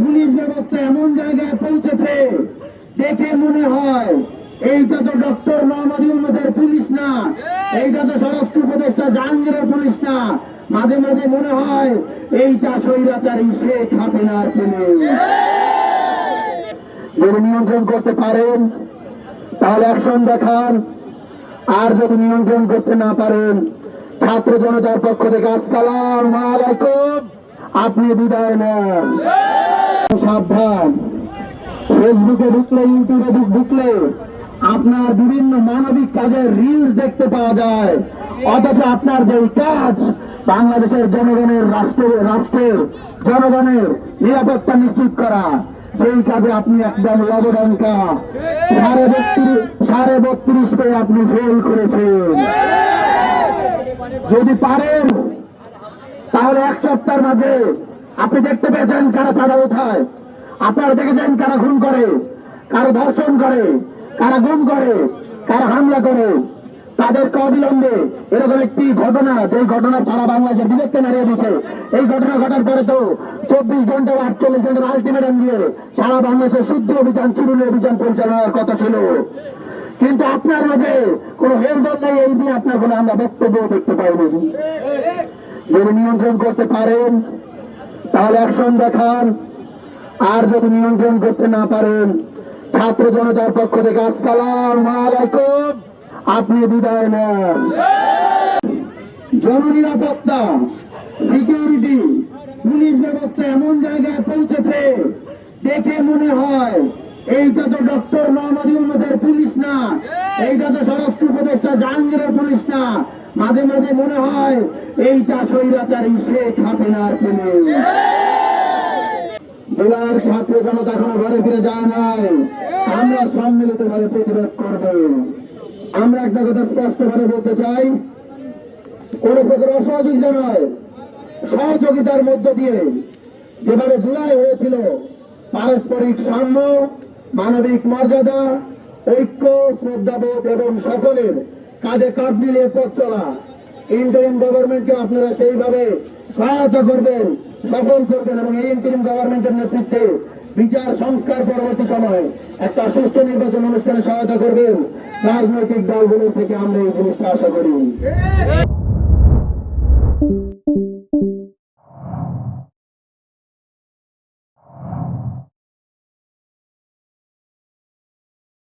Police ব্যবস্থা এমন জায়গায় পৌঁছেছে দেখে মনে হয় এইটা তো ডক্টর মোহাম্মদ ইউনুসের পুলিশ না, এইটা তো স্বরাষ্ট্র উপদেষ্টা জাহাঙ্গীরের পুলিশ না। মাঝে মাঝে মনে হয় এইটা স্বৈরাচারী শেখ হাসিনার পুলিশ। যদি নিয়ন্ত্রণ করতে পারেন, তাহলে অ্যাকশন দেখান। আর যদি নিয়ন্ত্রণ করতে না পারেন, ছাত্র জনতার পক্ষ থেকে আসসালাম আলাইকুম। আপনি বিদায় নেন। সাবধান। ফেসবুকে ঢুকলে, ইউটিউবে ঢুকলে আপনার বিভিন্ন মানবিক কাজের রিলস দেখতে পাওয়া যায়। অথচ আপনার যে কাজ, বাংলাদেশের জনগণের রাষ্ট্রের রাষ্ট্রের জনগণের নিরাপত্তা নিশ্চিত করা। সেই কাজে আপনি একদম লবডঙ্কা। সাড়ে বত্রিশ সাড়ে বত্রিশ পেয়ে আপনি ফেল করেছেন। যদি পারেন, তাহলে এক সপ্তাহের মাঝে আপনি দেখতে পেয়েছেন কারা চাঁদা উঠায়। আপনারা দেখেছেন কারা খুন করে, কারা ধর্ষণ করে, কারা গুম করে, কারা হামলা করে। তাদেরকে অবিলম্বে এরকম একটি ঘটনা যে ঘটনা সারা বাংলাদেশের বিবেককে নাড়িয়ে দিচ্ছে এই ঘটনা ঘটার পরে তো চব্বিশ ঘণ্টা বা আটচল্লিশ ঘণ্টার আলটিমেটাম দিয়ে সারা বাংলাদেশের শুদ্ধ অভিযান চিরুনি অভিযান পরিচালনার কথা ছিল। কিন্তু আপনার মাঝে কোনো হেলদোল নেই, এই নিয়ে আপনার কোনো আমরা বক্তব্য দেখতে পাইনি। যদি নিয়ন্ত্রণ করতে পারেন তাহলে অ্যাকশন দেখান, আর যদি নিয়ন্ত্রণ করতে না পারেন, ছাত্র জনতার পক্ষ থেকে আসসালাম আলাইকুম। আপনি বিদায় নেন। জননিরাপত্তা, সিকিউরিটি, পুলিশ ব্যবস্থা এমন জায়গায় পৌঁছেছে, দেখে মনে হয় এইটা তো ডক্টর মোহাম্মদ পুলিশ না, এইটা তো স্বরাষ্ট্র উপদেষ্টা জাহাঙ্গীরের পুলিশ না। মাঝে মাঝে মনে হয় এইটা স্বৈরাচারী শেখ হাসিনার পুলিশ জেলার ছাত্র জনতা এখনও ঘরে ফিরে যায় নাই। আমরা সম্মিলিত ভাবে প্রতিরোধ করব। আমরা একটা কথা স্পষ্ট ভাবে বলতে চাই, কোন প্রকার অসহযোগিতা নয়। সহযোগিতার মধ্য দিয়ে যেভাবে জুলাই হয়েছিল, পারস্পরিক সাম্য, মানবিক মর্যাদা, ঐক্য, শ্রদ্ধাবোধ এবং সকলের কাজে কাঁধ মিলিয়ে পথ চলা। ইন্টারিম গভর্নমেন্টকে আপনারা সেইভাবে সহায়তা করবেন, সফল করবেন এবং এই ইন্টারিম গভর্নমেন্টের নেতৃত্বে বিচার সংস্কার পরবর্তী সময় একটা সুস্থ নির্বাচন অনুষ্ঠানে সহায়তা করবেন। রাজনৈতিক দলগুলোর থেকে আমরা এই জিনিসটা আশা করি।